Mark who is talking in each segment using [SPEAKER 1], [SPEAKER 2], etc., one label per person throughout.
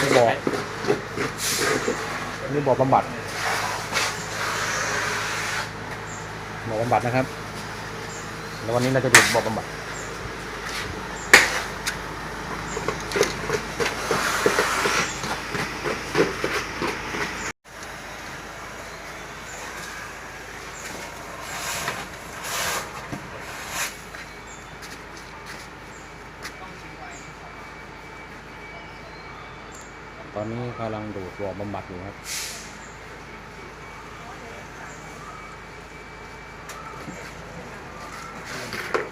[SPEAKER 1] นี่คือบ่อนี่บ่อบำบัดบ่อบำบัดนะครับ แล้ววันนี้เราจะดูบ่อบำบัด ตอนนี้กำลังดูดบ่อบำบัดอยู่ครับ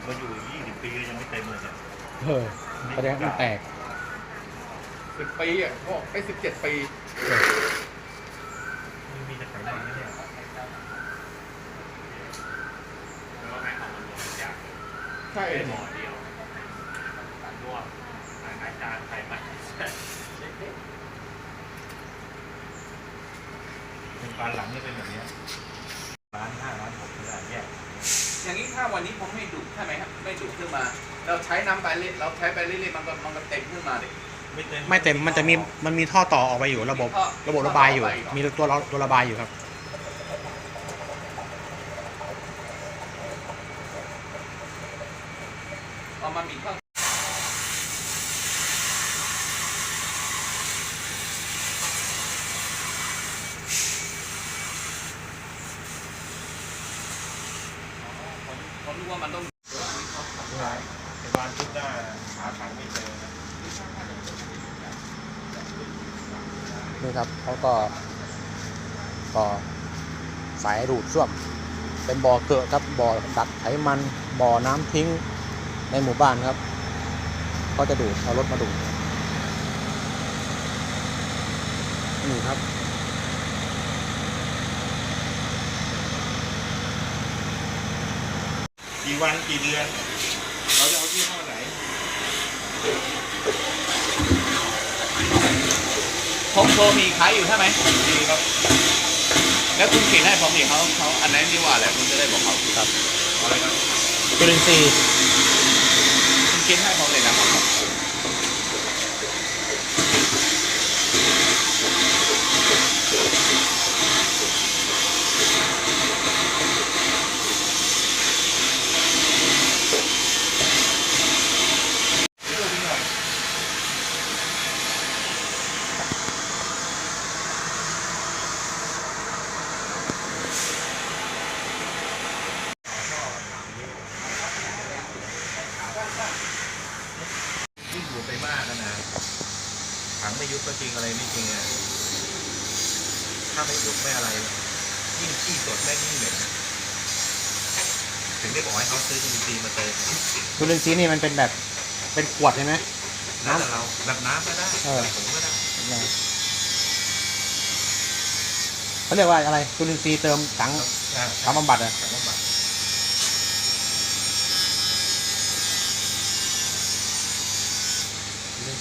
[SPEAKER 2] มาอยู่ยี่สิบปียังไม่เต็มเลยเนี่ย
[SPEAKER 1] เออแสดงว่ามันแตก
[SPEAKER 3] สิบปีอะพ่อไอ้สิบเจ็ดปี
[SPEAKER 2] มันมีแต่ไขมันนะเนี่ย
[SPEAKER 3] ใช่
[SPEAKER 2] หมอเดียวรวม อาจารย์ไขมันเป็นปานหลังนี่เป็นแบบเนี้ยร้านห้าร้านหกคืออะไรแยก
[SPEAKER 3] อย่างนี้ถ้าวันนี้ผมไม่ดูดใช่ไหมครับไม่ดูดขึ้นมา เราใช้น้ำไปเรื่อยเราใช้ไปเรื่อยๆมันก็มันก็เต็มขึ้นมาเลย
[SPEAKER 2] ไม่เต็ม
[SPEAKER 1] ไม่เต็มมันจะมีมันมีท่อต่อออกไปอยู่ระบบ
[SPEAKER 3] มีท่อ
[SPEAKER 1] ระบบระบายอยู่
[SPEAKER 3] ท่อระบายเหรอ
[SPEAKER 1] มีตัวระตัวระบายอยู่ครับ
[SPEAKER 3] เอามามีข้างผมผมรู้ ว่ามันต้อง
[SPEAKER 2] ในบ้านชุดหน้าหาถังไม่เจอนี่
[SPEAKER 1] ครับเขาก็ต่อสายดูดซ่วม เป็นบ่อเกอะครับบ่อดักไขมันบ่อน้ำทิ้งในหมู่บ้านครับก็จะดูดเอารถมาดูดนี่ครับ
[SPEAKER 2] กี่วันกี่เดือน เราจะเอาที่ห้อไหน
[SPEAKER 3] ผมโทรมีขายอยู่ใช่ไหม
[SPEAKER 2] ดีครับ
[SPEAKER 3] แล้วคุณเขียนให้ผมดิเขาเขาอันไหนดีกว่าแหละคุณจะได้บอกเขา
[SPEAKER 1] ครับ
[SPEAKER 2] เอาอะไรครับ
[SPEAKER 1] จุลินทรีย์
[SPEAKER 3] คุณเขียนให้ผมเลยนะครับ
[SPEAKER 2] ยิ่งอยู่ไปมากนะนะถัง ไม่ยุบก็จริงอะไรไม่จริงอะถ้าไม่อุดไม่อะไร ยิ่งขี้สดแม่งยิ่งเหม็นถึงได้บอกให้เขาซื้อจุลินทรีย์มาเติม
[SPEAKER 1] จุลินทรีย์นี่มันเป็นแบบเป็นขวดใช่ไหม
[SPEAKER 2] แล้วแต่เราแบบน้ำก็ได้
[SPEAKER 1] เออ
[SPEAKER 2] แบบผงก็ได้
[SPEAKER 1] เขาเรียกว่าอะไรจุลินทรีย์เติมถัง
[SPEAKER 2] อ่า
[SPEAKER 1] ถังบำบัดอะ
[SPEAKER 2] ถังบำบัด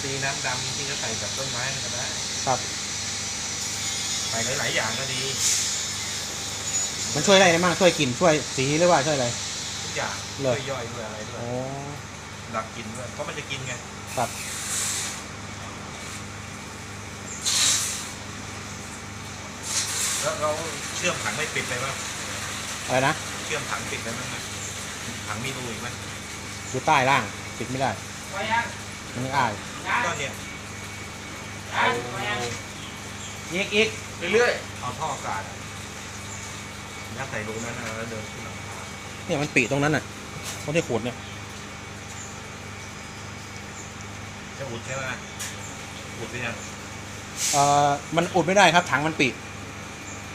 [SPEAKER 2] จุลินทรีย์น้ำดำจริงๆก็ใส่กับต้นไม้ก็ได้
[SPEAKER 1] ครับ
[SPEAKER 2] ใส่หลายๆอย่างก็ดี
[SPEAKER 1] มันช่วยอะไรได้บ้างช่วยกลิ่นช่วยสีหรือว่าช่วยอะไร
[SPEAKER 2] ทุกอย่าง
[SPEAKER 1] เหร
[SPEAKER 2] ช่
[SPEAKER 1] อ
[SPEAKER 2] วยย่อยด้วยอะไรด้วย
[SPEAKER 1] โอ้
[SPEAKER 2] หลักกินด้วยเพราะมันจะกินไง
[SPEAKER 1] ครับ
[SPEAKER 2] แล้วเราเชื่อมถังไม่ปิดเลยป่ะ
[SPEAKER 1] อะไรนะ
[SPEAKER 2] เชื่อมถังปิดเลยมั้ยถังมีรูอีกไหม
[SPEAKER 1] อยู่ใต้ล่างปิดไม่ได้
[SPEAKER 3] ไปยัง
[SPEAKER 1] มันยังอ้าย
[SPEAKER 2] ก็เนี่ยเอา
[SPEAKER 1] อีกอีก
[SPEAKER 3] เรื่อย
[SPEAKER 2] เอาท่ออากาศอะยัดใส่รูนั้นนะแล้วเดินขึ้นหลังคา
[SPEAKER 1] เนี่ยมันปีตรงนั้นน่ะตรงที่ขูดเนี่ย
[SPEAKER 2] จะอุดใช่ไหมอุดหรือยัง
[SPEAKER 1] เอ่อมันอุดไม่ได้ครับ ถังมันปี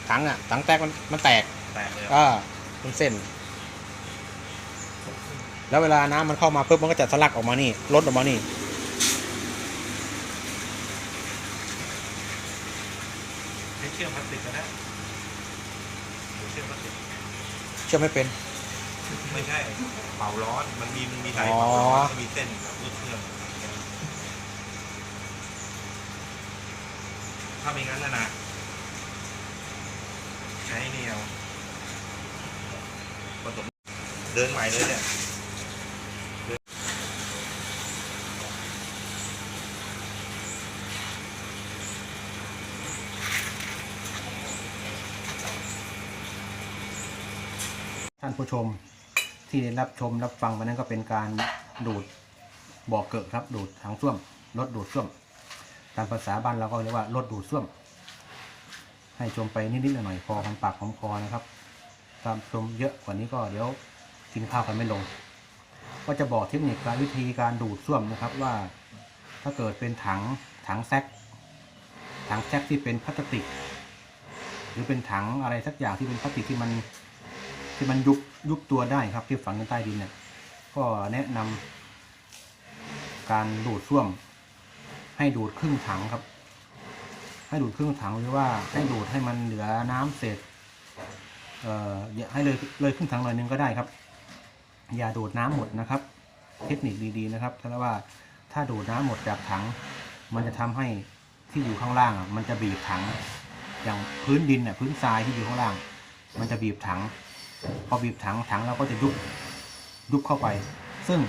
[SPEAKER 1] ถังอะ ถังแตกมันมันแตก
[SPEAKER 2] แตกเลยเหรอ
[SPEAKER 1] อ่าเป็นเส้น แล้วเวลาน้ำมันเข้ามาปุ๊บมันก็จะทะลักออกมานี่ลดออกมานี่
[SPEAKER 2] ใช้เชื่อมพลาสติ กก็ได้หรือเชื่อมพลาสติก
[SPEAKER 1] เชื่อไม่เป็น
[SPEAKER 2] ไม่ใช่เป่าร้อน มันมีมันมีไหล
[SPEAKER 1] อ๋อ
[SPEAKER 2] เป่าร้อนมันมีเส้นรูดเชื่อมถ้าไม่งั้นนะนะใช้เนี่ยวผสมเดินใหม่เลยเนี่ยาน
[SPEAKER 1] ผู้ชมที่ได้รับชมรับฟังวันนั้นก็เป็นการดูดบ่อเกิดครับ ดูดถังส้วมรถดูดส้วม ตามภาษาบ้านเราก็เรียกว่ารถดูดส้วม ให้ชมไปนิดๆหน่อยๆพอหอมปากหอมคอนะครับ ตามชมเยอะกว่านี้ก็เดี๋ยวกินข้าวกันไม่ลง ก็จะบอกเทคนิคการวิธีการดูดส้วมนะครับว่า ถ้าเกิดเป็นถังถังแซกถังแซกที่เป็นพลาสติก หรือเป็นถังอะไรสักอย่างที่เป็นพลาสติกที่มัน ที่มันยุบยุบตัวได้ครับที่ฝังอยู่ใต้ดินเนี่ยก็แนะนำการดูดส้วม ให้ดูดครึ่งถังครับ ให้ดูดครึ่งถังหรือว่าให้ดูดให้มันเหลือน้ำเศษเอ่ออย่าให้เลยเลยครึ่งถังหน่อยนึงก็ได้ครับ อย่าดูดน้ำหมดนะครับ เทคนิคดีๆนะครับเพราะว่าถ้าดูดน้ำหมดจากถัง มันจะทำให้ที่อยู่ข้างล่างอะมันจะบีบถัง อย่างพื้นดินเนี่ยพื้นทรายที่อยู่ข้างล่าง มันจะบีบถัง พอบีบถังถังเราก็จะยุบยุบเข้าไป ซึ่ง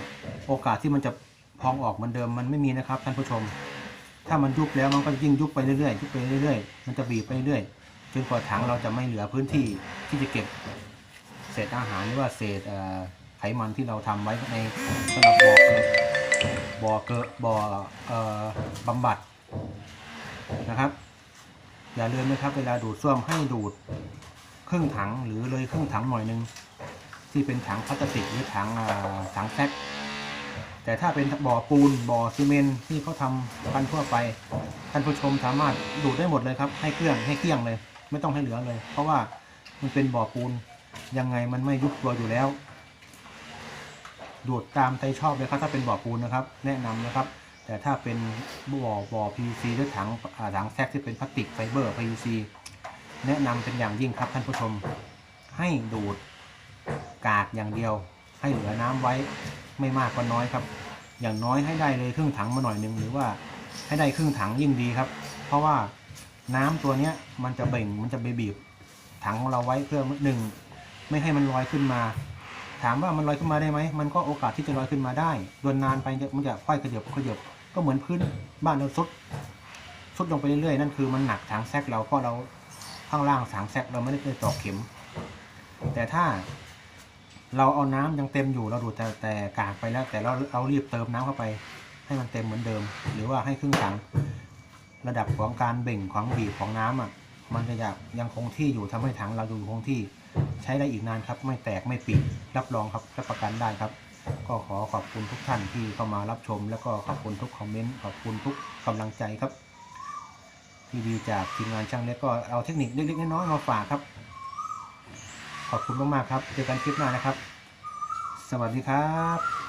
[SPEAKER 1] โอกาสที่มันจะพองออกเหมือนเดิมมันไม่มีนะครับท่านผู้ชม ถ้ามันยุบแล้วมันก็ยิ่งยุบไปเรื่อยๆยุบไปเรื่อยๆ มันจะบีบไปเรื่อยๆจนกว่าถังเราจะไม่เหลือพื้นที่ที่จะเก็บเศษอาหารหรือว่าเศษไขมันที่เราทำไว้ในสำหรับบ่อเกิดบ่อเกิดบ่อเอ่อบำบัดนะครับ อย่าลืมนะครับ เวลาดูดส้วมให้ดูด ครึ่งถังหรือเลยครึ่งถังหน่อยหนึงที่เป็นถังพลาสติกหรือถังถังแซกแต่ถ้าเป็นบ่อปูนบ่อซีเมนที่เขาทำกันทั่วไปท่านผู้ชมสามารถดูดได้หมดเลยครับ ให้เครื่องให้เกลี้ยงเลย ไม่ต้องให้เหลือเลย เพราะว่ามันเป็นบ่อปูนยังไงมันไม่ยุบตัวอยู่แล้ว ดูดตามใจชอบเลยครับ ถ้าเป็นบ่อปูนนะครับ แนะนำนะครับ แต่ถ้าเป็นบ่อบ่อ PVC หรือถังถังแซกที่เป็นพลาสติกไฟเบอร์ PVC แนะนำเป็นอย่างยิ่งครับท่านผู้ชม ให้ดูดกากอย่างเดียว ให้เหลือน้ำไว้ไม่มากก็น้อยครับ อย่างน้อยให้ได้เลยครึ่งถังมาหน่อยหนึ่งหรือว่าให้ได้ครึ่งถังยิ่งดีครับ เพราะว่าน้ำตัวเนี้ยมันจะเบ่งมันจะไปบีบ ถังของเราไว้เพื่อหนึ่งไม่ให้มันลอยขึ้นมา ถามว่ามันลอยขึ้นมาได้ไหมมันก็โอกาสที่จะลอยขึ้นมาได้โดนนานไปมันจะค่อยขยบขยบก็เหมือนพื้นบ้านเราซุดซุดลงไปเรื่อยๆนั่นคือมันหนักถังแซกเราเพราะเรา ข้างล่างถังแซกเราไม่ได้ไปตอกเข็ม แต่ถ้าเราเอาน้ำยังเต็มอยู่เราดูแต่แต่กากไปแล้ว แต่เราเอารีบเติมน้ำเข้าไป ให้มันเต็มเหมือนเดิม หรือว่าให้ครึ่งถัง ระดับของการเบ่งของบีบของน้ำอะ มันจะยังยังคงที่อยู่ทำให้ถังเราอยู่คงที่ใช้ได้อีกนานครับ ไม่แตกไม่ปิดรับรองครับรับประกันได้ครับ ก็ขอขอบคุณทุกท่านที่เข้ามารับชม แล้วก็ขอบคุณทุกคอมเมนต์ขอบคุณทุกกำลังใจครับ ที่ดีจากทีมงานช่างเล็กก็เอาเทคนิคเล็กๆน้อยๆมาฝากครับ ขอบคุณมากๆครับเจอกันคลิปหน้านะครับ สวัสดีครับ